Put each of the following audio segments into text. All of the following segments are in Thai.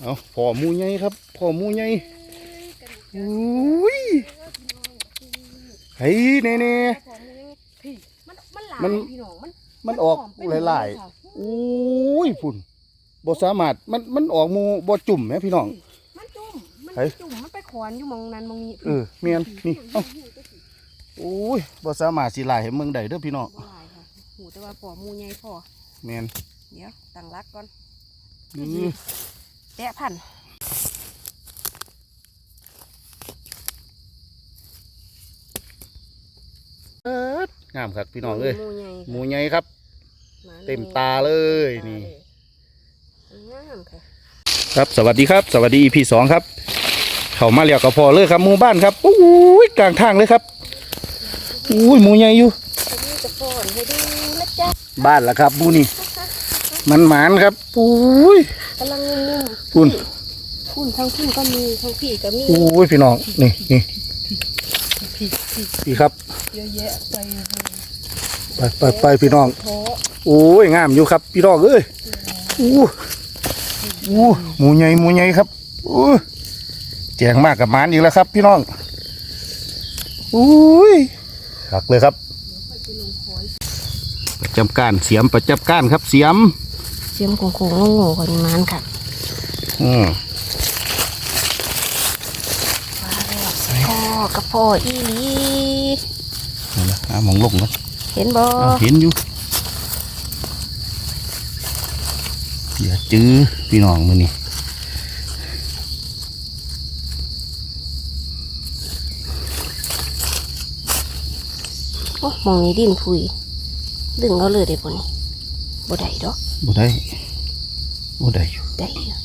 เอาพ่อหมูใหญ่ครับพ่อหมูใหญ่อุ้ยเฮ้ยเน่เน่มันมันหลายมันพี่น้องมันมันออกหลายๆอุ้ยพุ่นบ่สามารถมันมันออกหมูบ่จุ่มแหมพี่น้องมันจุ่มมันเฮ้ยจุ่มมันไปขอนอยู่หมองนั้นหมองนี้เออเมียนนี่เอ้าโอ้ยบ่สามารถสิลายให้เมืองใดเด้อพี่น้องบ่หลายค่ะหูแต่ว่าปอหมูใหญ่พอเมียนเดี๋ยวตั้งรักก่อนอือ แตะพันเอิ้ดงามครับพี่น้องเอ้ยหมูใหญ่หมูใหญ่ครับหาเต็มตาเลยนี่งามค่ะครับสวัสดีครับ สวัสดี EP สองครับ เข้ามาแล้วก็พอเลยครับหมู่บ้านครับอุ้ยกลางทางเลยครับอุ้ยหมูใหญ่อยู่อันนี้จะป้อนให้ดูนะจ๊ะบ้านละครับหมูนี่มันหมานครับอุ้ย กำลังงุ่มคุณๆคุณทั้งพี่ก็มีทั้งพี่ก็มีอุ้ยพี่น้องนี่นี่พี่พี่พี่ครับเยอะแยะไปไปไปไปพี่น้องท้อโอ้ยงามอยู่ครับ พี่น้องเอ้ยอู้อู้หมูใหญ่หมูใหญ่ครับอู้แจงมากกับหมานอีกแล้วครับ พี่น้องอุ้ยหักเลยครับประจำการเสียมประจำการครับเสียม เสียมโค้งๆงงๆคนมันค่ะอืมพ่อกระพ่ออีหลีนี่นะหาหมองลงนะเห็นบ่อ้าวเห็นอยู่อย่าจื้อพี่น้องมือนี่โอ้มองนี้ดินพุยดึงเอาเลยได้บ่นี่บ่ได้ดอก บ่ได้บ่ได้อยู่ได้อยู่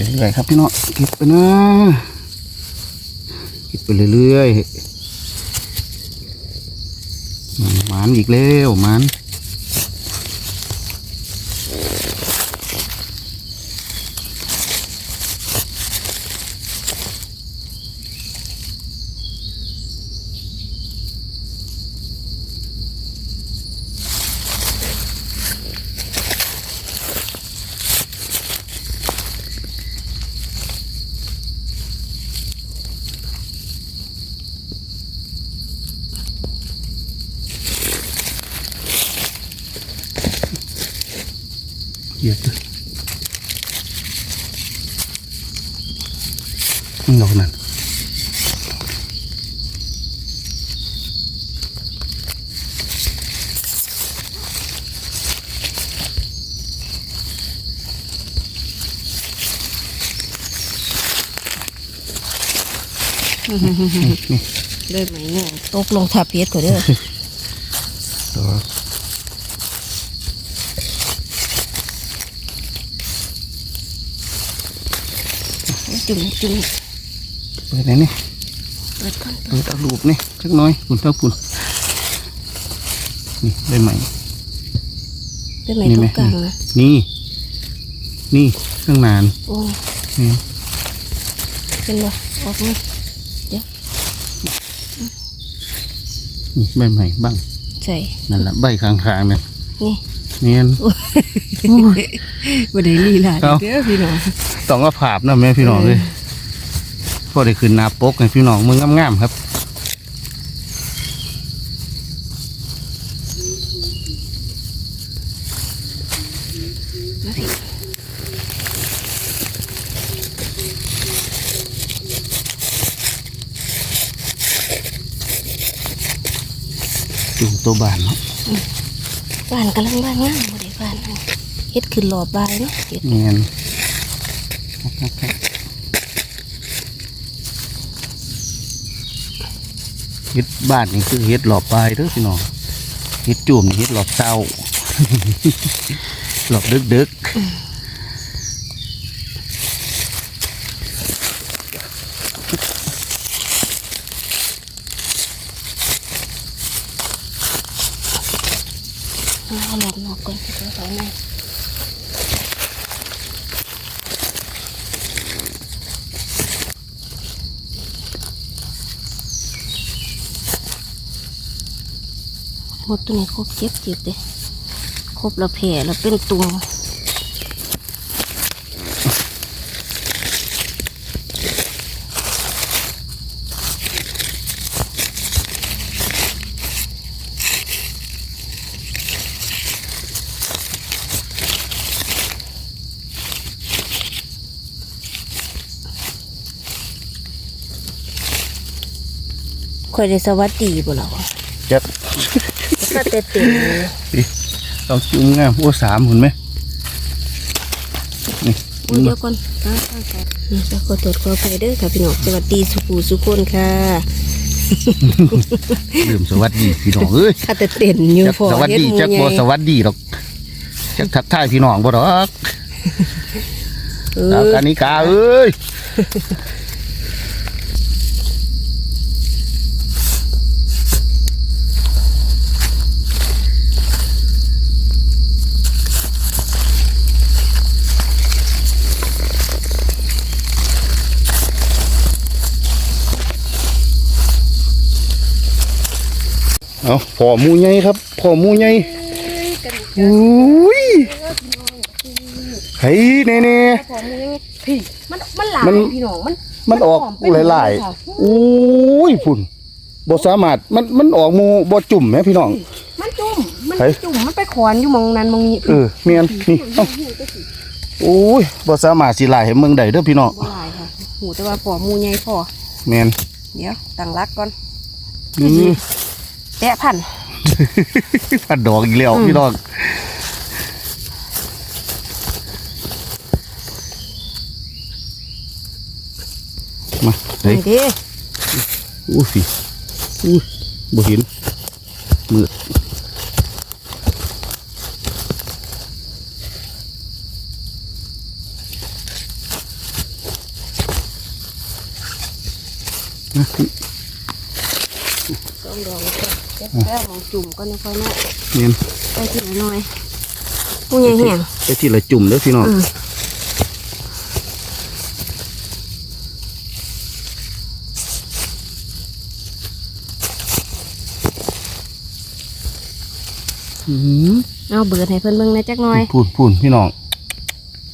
เรื่อยๆครับพี่น้องเก็บไปนะเก็บไปเรื่อยๆมันอีกแล้วมัน ดอกนั่นนี่เลยไหมเนี่ยตกลงทับเพชรก็เด้อดอกจุ่มจุ่มเปิด ไหนนี่เปิดก่อนเปิดเอารูปนี่สักหน้อยคุณเท่าคุณนี่ได้ไหมเป็นไหมนี่ตไหมกกลางนะนี่ นี่ข้างนานโอ้นี่เป็นบ่ออกมานี่ใบใหม่บ้างใส่นั่นแหละใบข้างๆนั่นนี่เนียนบ่ได้ลีลาเอาเด้อพี่น้องต้องเอาภาพนะแม่พี่น้องเลย พอได้ขึ้นหน้าปกให้พี่น้องมึงงามๆครับมาพี่จุ่มตัวบานเนาะบ้านกำลังบ้านงามบ่ได้บ้านเฮ็ดขึ้นหลอบบายเนาะเฮ็ดเนียน เฮ็ดบ้านนี่คือเฮ็ดหลอบปลายเด้อพี่น้องเฮ็ดจุ่มเฮ็ดหลอบเศร้าหลอบดึกดึก เอาหลอบนอกก่อนสิตัวเขาในหม ดตัวนี้ครบเจ็บเจ็บเด้ครบแล้วแผลแล้วเป็นตุ่มคอยได้สวัสดีบ่ล่ะวะๆจัด ก็เต็มเต็มเลยต้องจุ่มงามโอ้สามหุ่นไหมนี่โอ้ยเดี๋ยวก่อนอ่าครับนี่จะขอตรวจขอไปเด้อค่ะพี่น้องสวัสดีสุขูสุคนค่ะลืมสวัสดีพี่น้องเอ้ยข้าแต่เต้นอยู่จักพอสวัสดีเฮ็จักหบ่มู่ใหสญ่วัสดีหรอกจักทักทายพี่น้องบ่ดอกเอเอาออันนี้กาเอ้ย เอาพอหมูใหญ่ครับพอหมูใหญ่อุ้ยเฮ้ยเน่เน่พอมือพี่มันมันหลายมันพี่น้องมันมันออกหลายๆอุ้ยพุ่นบ่สามารถมันมันออกหมูบ่จุ่มแหมพี่น้อง มันจุ่มมันไผจุ่มมันไปขอนอยู่หมองนั้นหมองนี้เออเมียนนี่เอ้าโอ้ยบ่สามารถสิหลายให้เมืองใดเด้อพี่น้องบ่หลายค่ะหูแต่ว่าปอหมูใหญ่พอแม่นเดี๋ยวตั้งรักก่อนอือ แตะพัน พัดดอกอีกแล้วอืมพี่น้องมาเฮ้ยนี่เด้อู้สิอู้บ่เห็นมืดนะ สองดอกแล้วก็ แตะแป้งมองจุ่มก่อนนะค่อยนะเนียนไปทีละหน่อยหมูใหญ่แห้งไปทีละจุ่มเด้อพี่น้องอืมอืมเอาเบิดให้เพิ่นเบิ่งหนะจักหน่อยพูนพูนพี่น้อง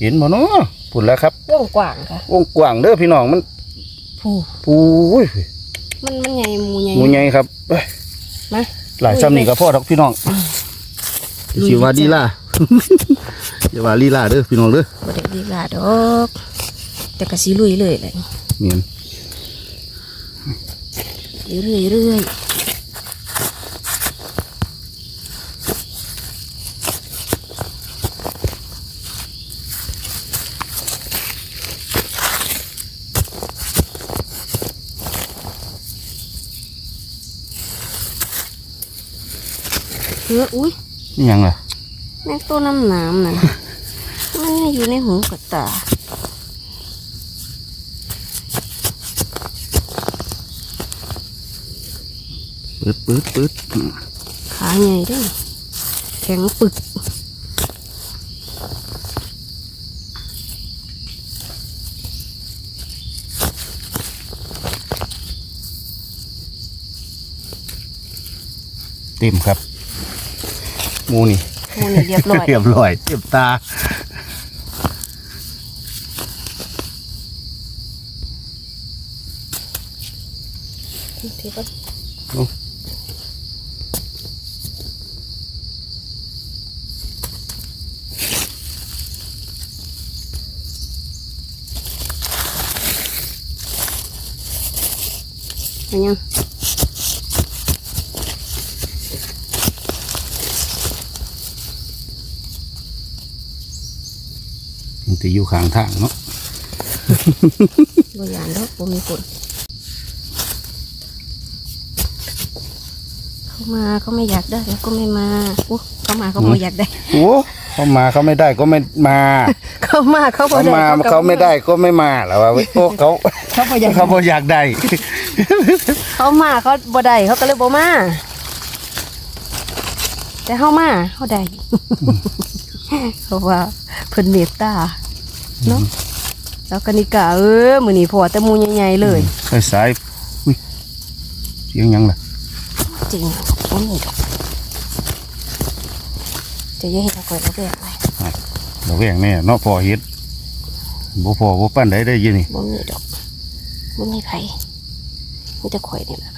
เห็นบ่เนาะพูนแล้วครับวงกว้างค่ะวงกว้างเด้อพี่น้องมันผู้ปูยมันมันใหญ่หมูใหญ่หมูใหญ่ครับเอ้ย มาหลายซ้ำนี่ก็พอดอกพี่น้องสิว่าดีล่ะอย่าว่าลีลาเด้อพี่น้องเด้อบ่ได้ดีลาดอกแต่ก็สิลุยเลยแหละเนียนเรื่อยๆ อยเอออุ้ยนี่หยังล่ะแม่งตัวน้ำน้ำน่ะมันยังอยู่ในหูกับตาปืดปืดปืดขาใหญ่เด้วยแข็งปึกเต็มครับ มูนี่หมูนี่เรียบร้อยเรียบร้อยเรียบตาทีก็ยั มันจะอยู่ข้างทางเนาะบ่ยานดอกบ่มีฝนเขามาเขาไม่อยากได้แล้วก็ไม่มาอู้เขามาเขาบ่อยากได้โอ้เขามาเขาไม่ได้ก็ไม่มาเขามาเขาบ่เขาได้มาก็เขาไม่ได้ก็ไม่มาแล้วว่าเว้ยโอ้เขาเขาบ่อยากเขาบ่อยากได้เขามาเขาบ่ได้เขาก็เลยบ่มาแต่เขามาเขาได้ เพราะว่าเพิ่นเมตตาเนาะแล้วกนิกาเออมื้อนี้พอแต่หมูใหญ่ๆเลยใส่สายอุ้ยเสียงหยังล่ะจริงบ่มีดอกจะอย่าเฮ็ดให้ข่อยระแวงเลยเราแวงแน่เนาะพอเฮ็ดบ่พอบ่ปั้นได้ได้ยินนี่บ่มีดอกบ่มีไผมีแต่ข่อยนี่ล่ะ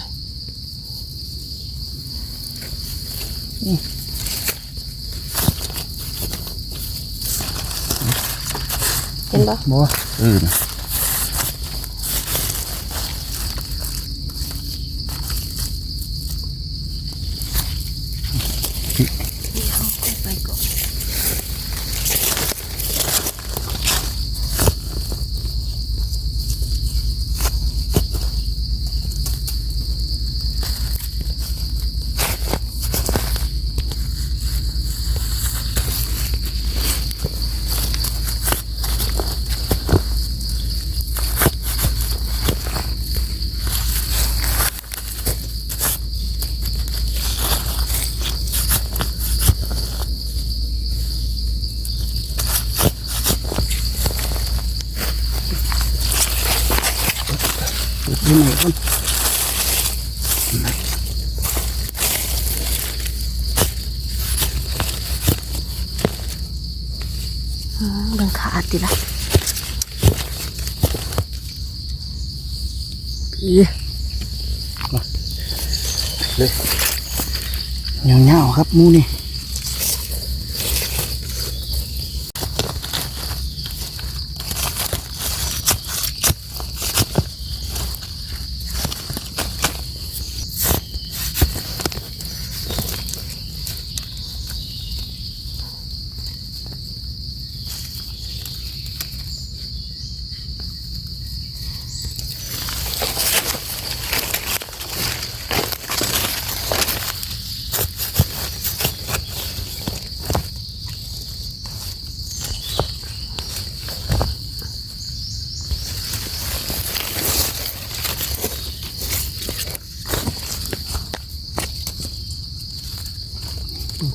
เห็นบ่บ่เออน่ะ ไปก่อนอยู่ไหนกัน อืมเบิ่งขาดติล่ะเออ เงาๆ ครับมูนี่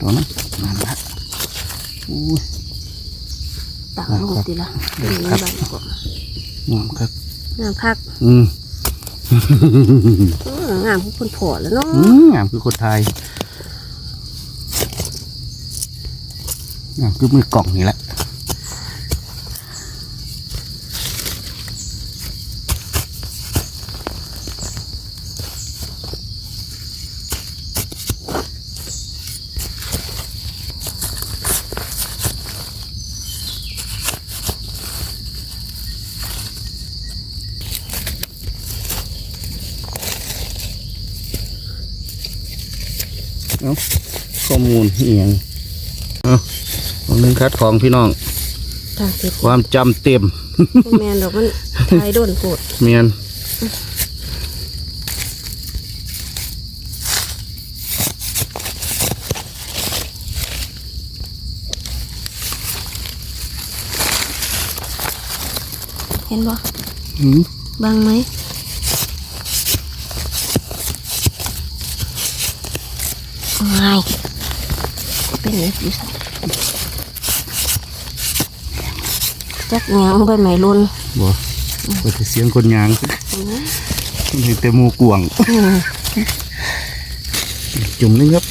ตัวนั้นนั่นละอู้ย ตักลงติล่ะเป็นอย่างนี้บ้างก่อน งามครับ งามคักอืมเอองามของคนผอแล้วเนาะอืมงามคือคนไทยงามคือมือกล่องนี่แหละ เอาข้อมูลอีหยังเอาของหนึง คัดของพี่น้องทางติดความจำเต็มบ่แม่นดอกมันทายโดนโพดเมียนเห็นบ่อืมบางไหมง่ายเป็นอย่างนี้สั จักหยังใบไม้ลุนบ่ก็จะเสียงคนยางเห็นแต่หมูกวางอืมจุ่มนึงครับ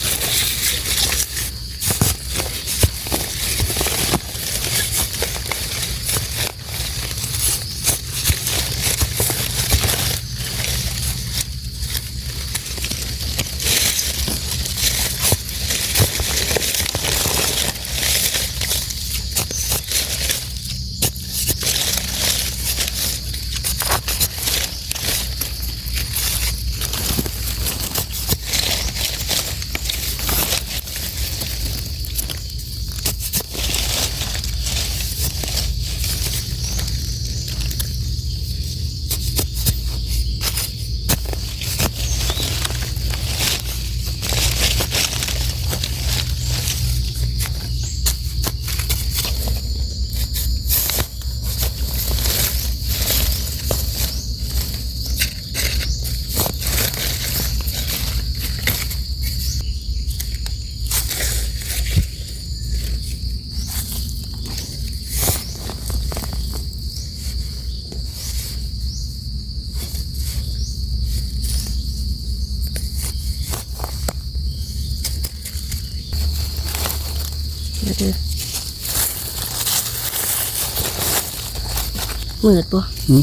มืดปะหืม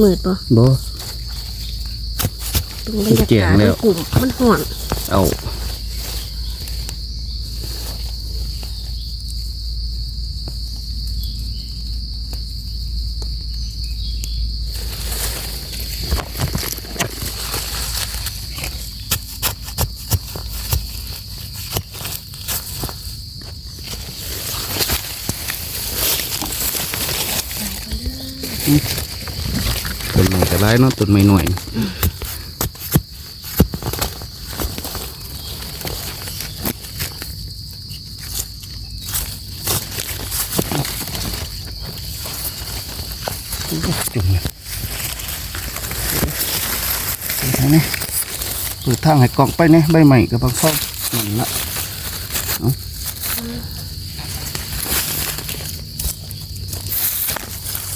มืดปะบ่ตรงบรรยาแจ้งกาศแล้วมันกลุ่มมันห่อนเอาต้นไม้ก็ร้าย เนาะต้นไม้หน่อยจุ่มเลยเปิดทางนี้เปิดทางให้กล่องไปเนี่ยใบใหม่กับบางข้อนั่นละ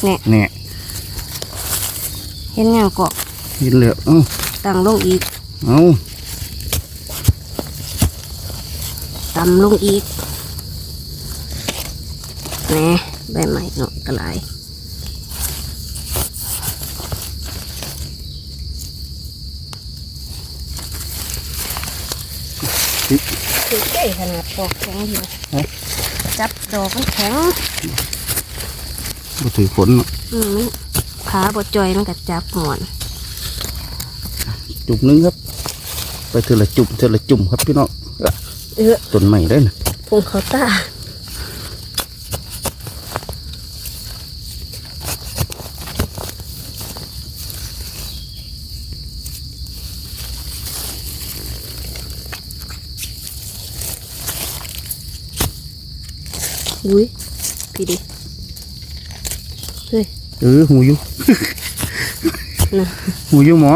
เนี่ยเนี่ย เห็นงานเกาะเห็นแล้วเอ้าตั้งลงอีกเอาต่ำลงอีกแหน่ใบใหม่เนาะกระไรถือได้ขนาดดอกแข็งอยู่จับดอกมันแข็งบ่ถือฝนเนาะอืมมัน ขาบดจอยมันก็จับหมอนจุ่มหนึงครับ ไปเถอะละจุ่มเถอะละจุ่มครับพี่น้องอะเออต้นใหม่ได้นะพงเขาตาอุ้ยพี่ดิเฮ้ย เออหูอยู่นะหูอยู่หมอ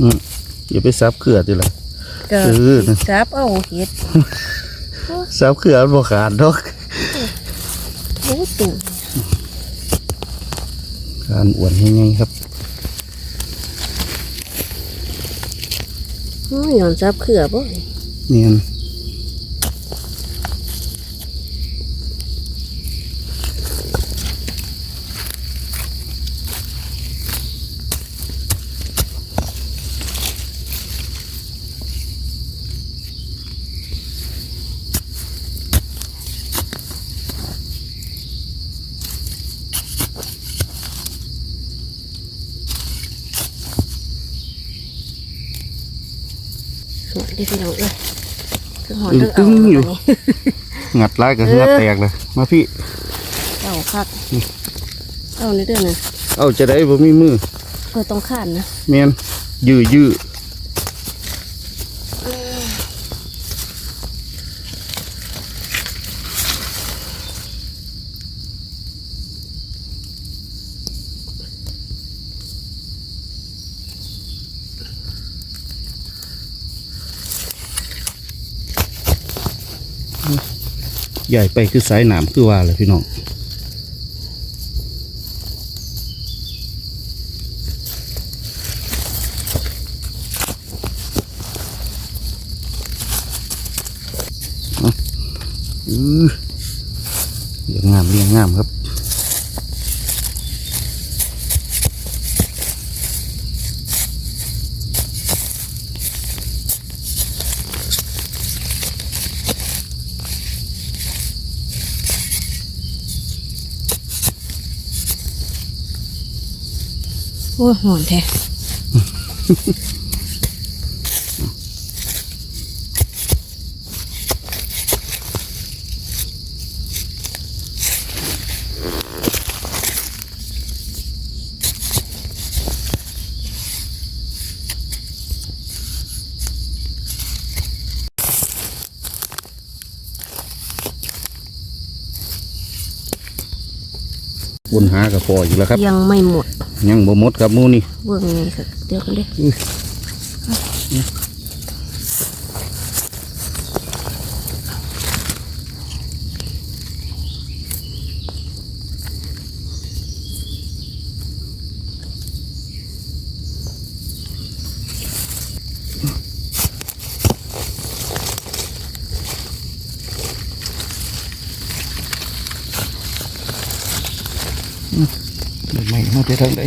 อืม อย่าไปซับเขือดิล่ะ ก็เออนะจับเอาเห็ดซับเขือมันบ่ขาดดอกโอ้ตุ่มการอ้วนยังไงครับโอ้ยหย่อนจับเขือบ่ เนียน หอนได้พี่น้องเอ้ยคือหอน ตึง เรื่อง ตึ เอา งอยู่ บัดนี้ งัด ลายกับงัดแตกเลยมาพี่เอาคักเอาในเด้อนะเอาจะได้บ่มีมือเปิดตรงข้านนะเมียนยื้อยื้อ ใหญ่ไปคือสายหนามคือว่าเลยพี่น้อง โอ้ยหอนแท้นหากระพออยู่แล้วครับ ยังไม่หมด ยังบ่หมดครับหมูนี่เบื้องนี้ค่ะเดี๋ยวกันเด้อุ้ย เดี๋ยวไม่มาไป ทางใด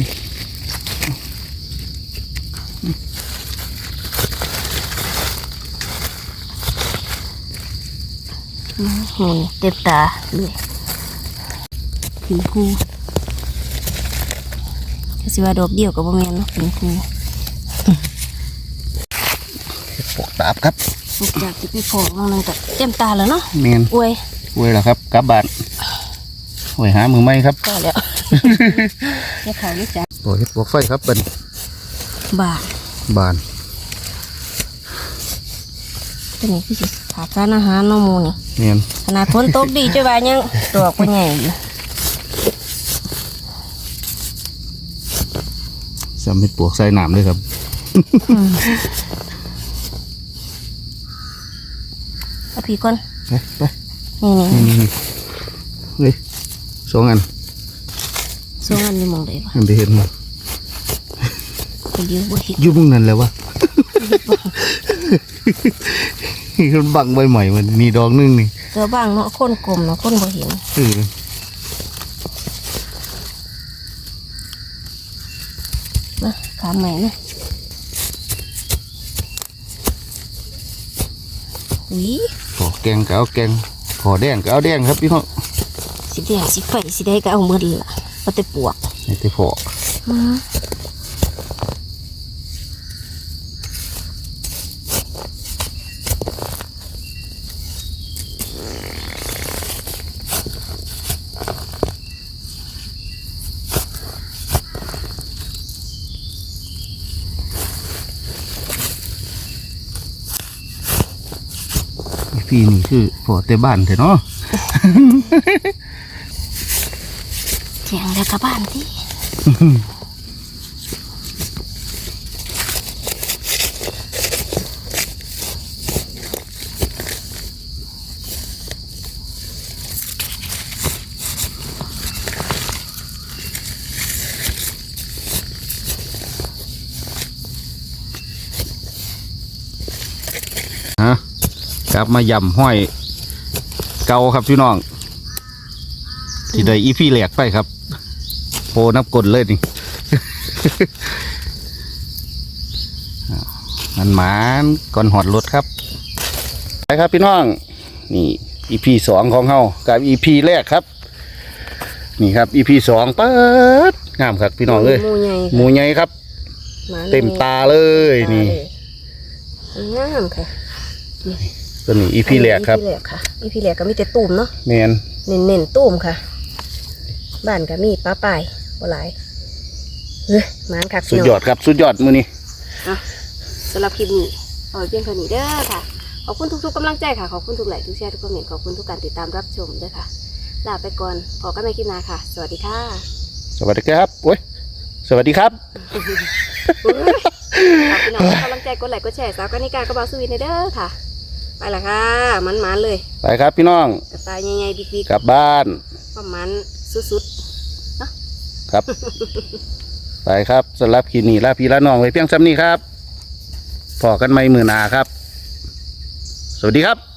หมุนเต็มตาเลยผิวผู้ถ้าสิว่าดอกเดียวกับบ่แม่นเนาะผิวผู้ปอกตาบครับอยากจะไปพอว่ามันก็เต็มตาแล้วเนาะแมนอวยเว้ยล่ะครับกลับบ้าน ไว้หามือไหมครับก็แล้วแค่เขานี่จ้ะปอกเฮ็ดปอกไฟครับเป็นบาทบานตัวนี้คือสิขาดสารอาหารเนาะหมูนี่แมนขนาดฝนตกดีจ้ะว่ายังดอกบ่ใหญ่อยู่สำเร็จปวกใส่น้ำเลยครับเอาพี่ก่อนไปไปนี่นี่นี่นี่นี่เฮ้ย สองอันส่งอันนี้มองได้ปะอันไปเห็นมั้งไปยืมบ่เห็นอยู่มุงนั่นแหล้ววะมันบังใบใหม่มันมีดอกหนึงนี่เกือบ้างเนาะคนกลมเนาะคนบ่เห็นเออนะขามใหม่นะอุ้ยพอแกงก็เอาแกงพอแดงก็เอาแดงครับพี่น้อง สีแดงสีไฟสีแดงก็เอาหมดละเอาแต่ปวกนี่แต่พออืมพี่นี่คือพอแต่บ้านเถอะเนาะเถี ยงแล้วกับบ้านที่ฮะกลับมายำห้อยเกาครับพี่น้องที่ได้อีพี่แหลกไปครับ โพนับกลเลยนี่มันหมานก่อนหอดรถครับไปครับพี่น้อง นี่อีพีสองของเฮากับอีพีแรกครับ นี่ครับอีพีสองเปิดงามครับพี่น้องเอ้ยหมูใหญ่หมูใหญ่ครับหาเต็มตาเลยนี่งามค่ะตัวนี้อีพีแรกครับอีพีแรกค่ะอีพีแรกก็มีแต่ตุ่มเนาะแมนเน้นๆตุ่มค่ะ บ้านก็มีป้าป่าย บ่หลายเฮ้ยหมานคักสุดยอดครับ สุดยอดมือนี้อะสำหรับคลิปนี้เอาไว้เพียงเท่านี้เด้อค่ะ ขอบคุณทุกๆกำลังใจค่ะ ขอบคุณทุกไลค์ทุกแชร์ทุกคอมเมนต์ ขอบคุณทุกการติดตามรับชมด้วยค่ะ ลาไปก่อนพอกันใหม่คลิปหน้าค่ะ สวัสดีค่ะสวัสดีครับโอ้ยสวัสดีครับขอบคุณน้องกำลังใจกดไลค์กดแชร์สาวกันิการกระเบาสวีทเด้อค่ะ ไปละค่ะ มันๆเลยไปครับพี่น้อง กระตายใหญ่ๆบิ๊กกลับบ้านๆประมาณสุด ครับ ไปครับสำหรับคลิปนี้ลาพี่ลาน้องไว้เพียงซ้ำนี้ครับพอกันไม่มือหนาครับ สวัสดีครับ